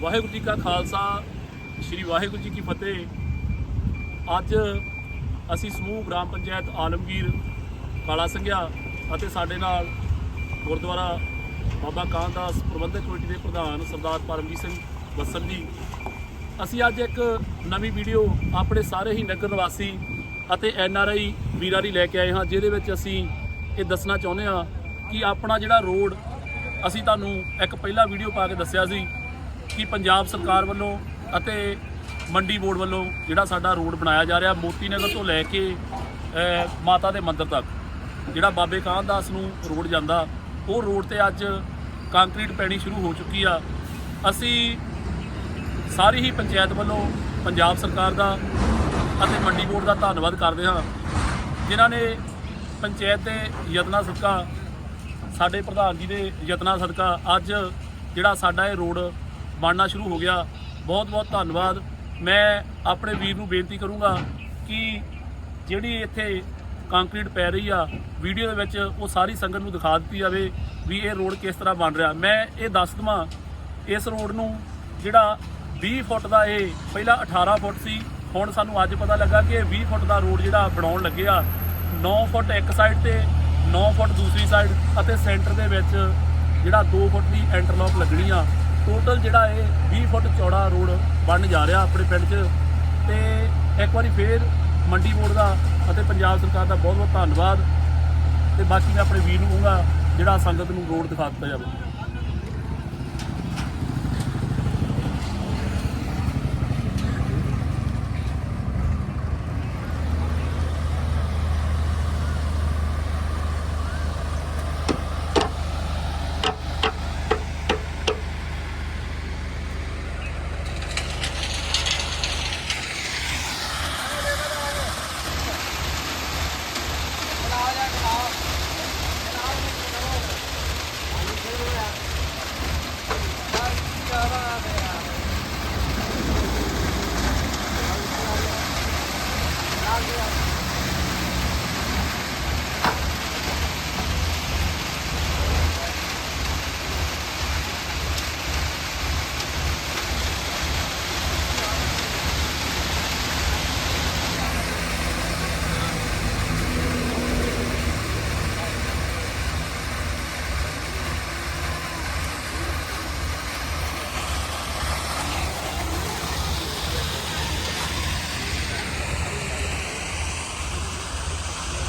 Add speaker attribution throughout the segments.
Speaker 1: ਵਾਹਿਗੁਰੂ ਜੀ ਕਾ ਖਾਲਸਾ, ਸ੍ਰੀ ਵਾਹਿਗੁਰੂ ਜੀ ਕੀ ਫਤਿਹ। ਅੱਜ ਅਸੀਂ ਸਮੂਹ ਗ੍ਰਾਮ ਪੰਚਾਇਤ ਆਲਮਗੀਰ ਕਾਲਾ ਸੰਘਿਆ ਅਤੇ ਸਾਡੇ ਨਾਲ ਗੁਰਦੁਆਰਾ ਬਾਬਾ ਕਾਂਦਾਸ ਪ੍ਰਬੰਧਕ ਕਮੇਟੀ ਦੇ ਪ੍ਰਧਾਨ ਸਰਦਾਰ ਪਰਮਜੀਤ ਸਿੰਘ ਬੱਸਲ ਜੀ। ਅਸੀਂ ਅੱਜ ਇੱਕ ਨਵੀਂ ਵੀਡੀਓ ਆਪਣੇ ਸਾਰੇ ਹੀ ਨਗਰ ਨਿਵਾਸੀ ਅਤੇ ਐਨ ਆਰ ਆਈ ਵੀਰਾਂ ਲਈ ਲੈ ਕੇ ਆਏ ਹਾਂ, ਜਿਹਦੇ ਵਿੱਚ ਅਸੀਂ ਇਹ ਦੱਸਣਾ ਚਾਹੁੰਦੇ ਹਾਂ ਕਿ ਆਪਣਾ ਜਿਹੜਾ ਰੋਡ ਅਸੀਂ ਤੁਹਾਨੂੰ ਇੱਕ ਪਹਿਲਾ ਵੀਡੀਓ ਪਾ ਕੇ ਦੱਸਿਆ ਸੀ ਕਿ ਪੰਜਾਬ ਸਰਕਾਰ ਵੱਲੋਂ ਅਤੇ ਮੰਡੀ ਬੋਰਡ ਵੱਲੋਂ ਜਿਹੜਾ ਸਾਡਾ ਰੋਡ ਬਣਾਇਆ ਜਾ ਰਿਹਾ ਮੋਤੀ ਨਗਰ ਤੋਂ ਲੈ ਕੇ ਮਾਤਾ ਦੇ ਮੰਦਿਰ ਤੱਕ, ਜਿਹੜਾ ਬਾਬੇ ਕਾਹਨਦਾਸ ਨੂੰ ਰੋਡ ਜਾਂਦਾ, ਉਹ ਰੋਡ ਤੇ ਅੱਜ ਕੰਕਰੀਟ ਪੈਣੀ ਸ਼ੁਰੂ ਹੋ ਚੁੱਕੀ ਆ। ਅਸੀਂ ਸਾਰੀ ਹੀ ਪੰਚਾਇਤ ਵੱਲੋਂ ਪੰਜਾਬ ਸਰਕਾਰ ਦਾ ਅਤੇ ਮੰਡੀ ਬੋਰਡ ਦਾ ਧੰਨਵਾਦ ਕਰਦੇ ਹਾਂ, ਜਿਨ੍ਹਾਂ ਨੇ ਪੰਚਾਇਤ ਦੇ ਯਤਨਾਂ ਸਦਕਾ, ਸਾਡੇ ਪ੍ਰਧਾਨ ਜੀ ਦੇ ਯਤਨਾਂ ਸਦਕਾ ਅੱਜ ਜਿਹੜਾ ਸਾਡਾ ਇਹ ਰੋਡ ਬਣਨਾ ਸ਼ੁਰੂ ਹੋ ਗਿਆ। ਬਹੁਤ ਬਹੁਤ ਧੰਨਵਾਦ। ਮੈਂ ਆਪਣੇ ਵੀਰ ਨੂੰ ਬੇਨਤੀ ਕਰੂੰਗਾ ਕਿ ਜਿਹੜੀ ਇੱਥੇ ਕੰਕਰੀਟ ਪੈ ਰਹੀ ਆ ਵੀਡੀਓ ਦੇ ਵਿੱਚ ਉਹ ਸਾਰੀ ਸੰਗਤ ਨੂੰ ਦਿਖਾ ਦਿੱਤੀ ਜਾਵੇ ਵੀ ਇਹ ਰੋਡ ਕਿਸ ਤਰ੍ਹਾਂ ਬਣ ਰਿਹਾ। ਮੈਂ ਇਹ ਦੱਸ ਦਵਾਂ, ਇਸ ਰੋਡ ਨੂੰ ਜਿਹੜਾ 20 ਫੁੱਟ ਦਾ ਇਹ ਪਹਿਲਾਂ 18 ਫੁੱਟ ਸੀ, ਹੁਣ ਸਾਨੂੰ ਅੱਜ ਪਤਾ ਲੱਗਾ ਕਿ ਇਹ 20 ਫੁੱਟ ਦਾ ਰੋਡ ਜਿਹੜਾ ਬਣਾਉਣ ਲੱਗੇ ਆ। 9 ਫੁੱਟ ਇੱਕ ਸਾਈਡ ਤੇ 9 ਫੁੱਟ ਦੂਸਰੀ ਸਾਈਡ ਅਤੇ ਸੈਂਟਰ ਦੇ ਵਿੱਚ ਜਿਹੜਾ 2 ਫੁੱਟ ਦੀ ਇੰਟਰਲੌਕ ਲੱਗਣੀ ਆ। ਟੋਟਲ ਜਿਹੜਾ ਇਹ 20 ਫੁੱਟ ਚੌੜਾ ਰੋਡ ਬਣ ਜਾ ਰਿਹਾ ਆਪਣੇ ਪਿੰਡ 'ਚ। ਤੇ ਇੱਕ ਵਾਰੀ ਫੇਰ ਮੰਡੀ ਬੋਰਡ ਦਾ ਅਤੇ ਪੰਜਾਬ ਸਰਕਾਰ ਦਾ ਬਹੁਤ ਬਹੁਤ ਧੰਨਵਾਦ। ਤੇ ਬਾਕੀ ਮੈਂ ਆਪਣੇ ਵੀਰ ਨੂੰ ਕਹੂੰਗਾ, ਜਿਹੜਾ ਸੰਗਤ ਨੂੰ ਰੋਡ ਦਿਖਾ ਦਿੱਤਾ ਜਾਵੇ।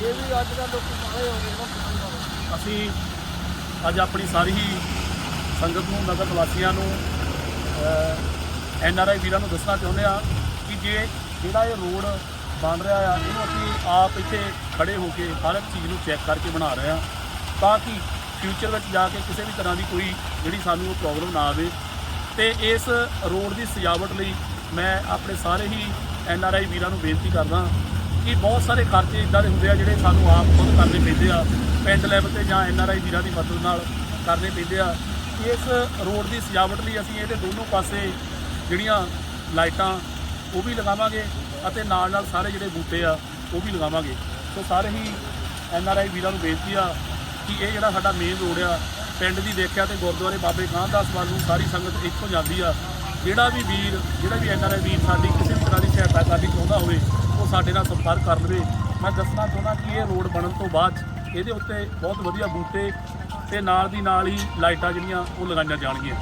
Speaker 2: ਵੀ ਅੱਜ ਕੱਲ੍ਹ ਲੋਕੀ ਸਾਰੇ ਹੋ ਗਏ
Speaker 1: ਅਸੀਂ ਅੱਜ ਆਪਣੀ ਸਾਰੀ ਹੀ ਸੰਗਤ ਨੂੰ, ਨਗਰ ਨਿਵਾਸੀਆਂ ਨੂੰ ਐਨ ਆਰ ਆਈ ਵੀਰਾਂ ਨੂੰ ਦੱਸਣਾ ਚਾਹੁੰਦੇ ਆ ਕਿ ਜੇ ਜਿਹੜਾ ਇਹ ਰੋਡ ਬਣ ਰਿਹਾ ਆ, ਇਹਨੂੰ ਅਸੀਂ ਆਪ ਇੱਥੇ ਖੜੇ ਹੋ ਕੇ ਹਰ ਇੱਕ ਚੀਜ਼ ਨੂੰ ਚੈੱਕ ਕਰਕੇ ਬਣਾ ਰਹੇ ਆ ਤਾਂ ਕਿ ਫਿਊਚਰ ਵਿੱਚ ਜਾ ਕੇ ਕਿਸੇ ਵੀ ਤਰ੍ਹਾਂ ਦੀ ਕੋਈ ਜਿਹੜੀ ਸਾਨੂੰ ਪ੍ਰੋਬਲਮ ਨਾ ਆਵੇ। ਤੇ ਇਸ ਰੋਡ ਦੀ ਸਜਾਵਟ ਲਈ ਮੈਂ ਆਪਣੇ ਸਾਰੇ ਹੀ ਐਨ ਆਰ ਆਈ ਵੀਰਾਂ ਨੂੰ ਬੇਨਤੀ ਕਰਦਾ ਕਿ ਬਹੁਤ ਸਾਰੇ ਖਰਚੇ ਇਦਾਂ ਦੇ ਹੁੰਦੇ ਆ ਜਿਹੜੇ ਸਾਨੂੰ ਆਪ ਖੁਦ ਕਰਨੇ ਪੈਂਦੇ ਆ, ਪਿੰਡ ਲੈਵਲ ਤੇ ਜਾਂ ਐਨ ਆਰ ਆਈ ਵੀਰਾਂ ਦੀ ਮਦਦ ਨਾਲ ਕਰਨੇ ਪੈਂਦੇ ਆ। ਇਸ ਰੋਡ ਦੀ ਸਜਾਵਟ ਲਈ ਅਸੀਂ ਇਹਦੇ ਦੋਨੋਂ ਪਾਸੇ ਜਿਹੜੀਆਂ ਲਾਈਟਾਂ, ਉਹ ਵੀ ਲਗਾਵਾਂਗੇ ਅਤੇ ਨਾਲ ਨਾਲ ਸਾਰੇ ਜਿਹੜੇ ਬੂਟੇ ਆ, ਉਹ ਵੀ ਲਗਾਵਾਂਗੇ। ਸੋ ਸਾਰੇ ਹੀ ਐਨ ਆਰ ਆਈ ਵੀਰਾਂ ਨੂੰ ਬੇਨਤੀ ਆ ਕਿ ਇਹ ਜਿਹੜਾ ਸਾਡਾ ਮੇਨ ਰੋਡ ਆ, ਪਿੰਡ ਦੀ ਦੇਖਿਆ ਤੇ ਗੁਰਦੁਆਰੇ ਬਾਬੇ ਖਾਨਦਾਸ ਵੱਲ ਨੂੰ ਸਾਰੀ ਸੰਗਤ ਇੱਥੋਂ ਜਾਂਦੀ ਆ। ਜਿਹੜਾ ਵੀ ਵੀਰ, ਜਿਹੜਾ ਵੀ ਐਨ ਆਰ ਆਈ ਵੀਰ ਸਾਡੀ ਕਿਸੇ ਵੀ ਤਰ੍ਹਾਂ ਦੀ ਸਹਾਇਤਾ ਕਰਨੀ ਚਾਹੁੰਦਾ ਹੋਵੇ ਉਹ ਸਾਡੇ ਨਾਲ ਸੰਪਰਕ ਕਰ ਲਵੇ। ਮੈਂ ਦੱਸਣਾ ਚਾਹੁੰਦਾ ਕਿ ਇਹ ਰੋਡ ਬਣਨ ਤੋਂ ਬਾਅਦ 'ਚ ਇਹਦੇ ਉੱਤੇ ਬਹੁਤ ਵਧੀਆ ਬੂਟੇ ਤੇ ਨਾਲ ਦੀ ਨਾਲ ਹੀ ਲਾਈਟਾਂ ਜਿਹੜੀਆਂ ਉਹ ਲਗਾਈਆਂ ਜਾਣਗੀਆਂ।